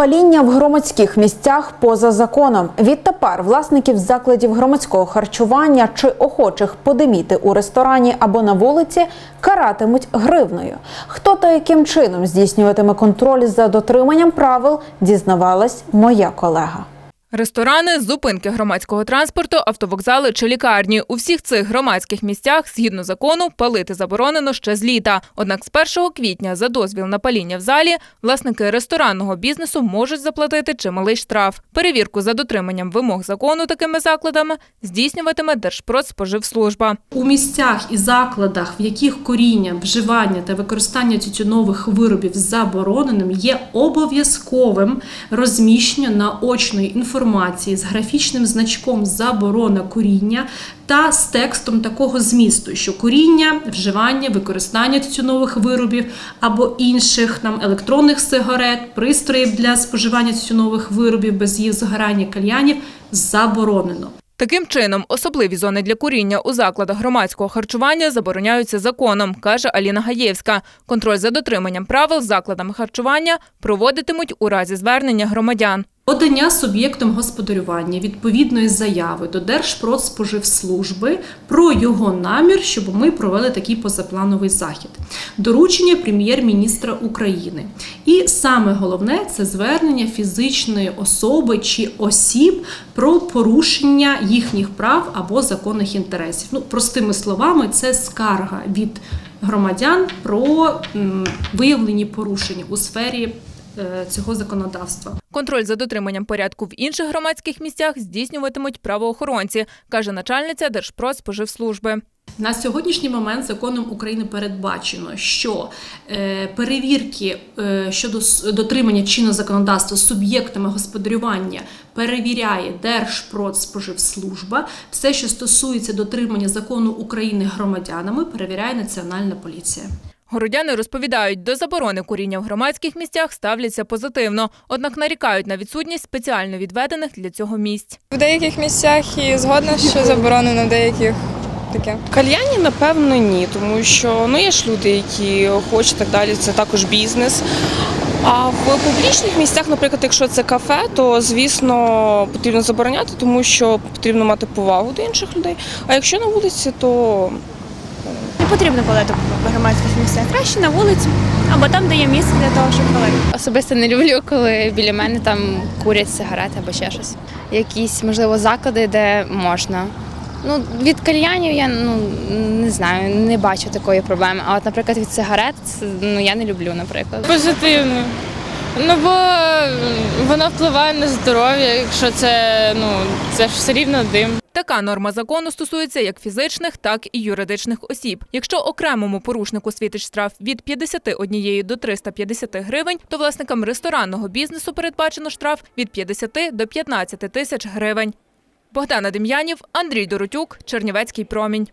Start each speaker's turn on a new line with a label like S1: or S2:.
S1: Паління в громадських місцях поза законом. Відтепер власників закладів громадського харчування чи охочих подиміти у ресторані або на вулиці каратимуть гривною. Хто та яким чином здійснюватиме контроль за дотриманням правил, дізнавалась моя колега.
S2: Ресторани, зупинки громадського транспорту, автовокзали чи лікарні. У всіх цих громадських місцях, згідно закону, палити заборонено ще з літа. Однак з 1 квітня за дозвіл на паління в залі власники ресторанного бізнесу можуть заплатити чималий штраф. Перевірку за дотриманням вимог закону такими закладами здійснюватиме Держпродспоживслужба.
S3: У місцях і закладах, в яких коріння, вживання та використання тютюнових виробів забороненим, є обов'язковим розміщення наочної інформації з графічним значком заборона коріння та з текстом такого змісту, що коріння, вживання, використання тютюнових виробів або інших там електронних сигарет, пристроїв для споживання тютюнових виробів без їх згорання кальянів заборонено.
S2: Таким чином, особливі зони для куріння у закладах громадського харчування забороняються законом, каже Аліна Гаєвська. Контроль за дотриманням правил закладами харчування проводитимуть у разі звернення громадян.
S3: Подання суб'єктом господарювання відповідної заяви до Держпродспоживслужби про його намір, щоб ми провели такий позаплановий захід. Доручення прем'єр-міністра України. І саме головне це звернення фізичної особи чи осіб про порушення їхніх прав або законних інтересів. Ну, простими словами, це скарга від громадян про виявлені порушення у сфері цього законодавства.
S2: Контроль за дотриманням порядку в інших громадських місцях здійснюватимуть правоохоронці, каже начальниця Держпродспоживслужби.
S3: На сьогоднішній момент законом України передбачено, що е, перевірки е, щодо дотримання чинного законодавства суб'єктами господарювання перевіряє Держпродспоживслужба. Все, що стосується дотримання закону України громадянами, перевіряє Національна поліція.
S2: Городяни розповідають, до заборони куріння в громадських місцях ставляться позитивно, однак нарікають на відсутність спеціально відведених для цього місць.
S4: В деяких місцях і згодна, що заборонено, в деяких таке.
S5: Кальяні, напевно, ні, тому що ну є ж люди, які хочуть так далі. Це також бізнес. А в публічних місцях, наприклад, якщо це кафе, то звісно потрібно забороняти, тому що потрібно мати повагу до інших людей. А якщо на вулиці, то
S6: потрібно палити в громадських місцях. Краще на вулиці або там, де є місце для того, щоб палити.
S7: Особисто не люблю, коли біля мене там курять сигарети або ще щось. Якісь, можливо, заклади, де можна. Ну, від кальянів я ну не знаю, не бачу такої проблеми. А от, наприклад, від сигарет ну я не люблю, наприклад.
S4: Позитивно. Ну бо воно впливає на здоров'я, якщо це ну це ж все рівно дим.
S2: Така норма закону стосується як фізичних, так і юридичних осіб. Якщо окремому порушнику світить штраф від 51 до 350 гривень, то власникам ресторанного бізнесу передбачено штраф від 50 до 15 тисяч гривень. Богдана Дем'янів, Андрій Доротюк, Чернівецький промінь.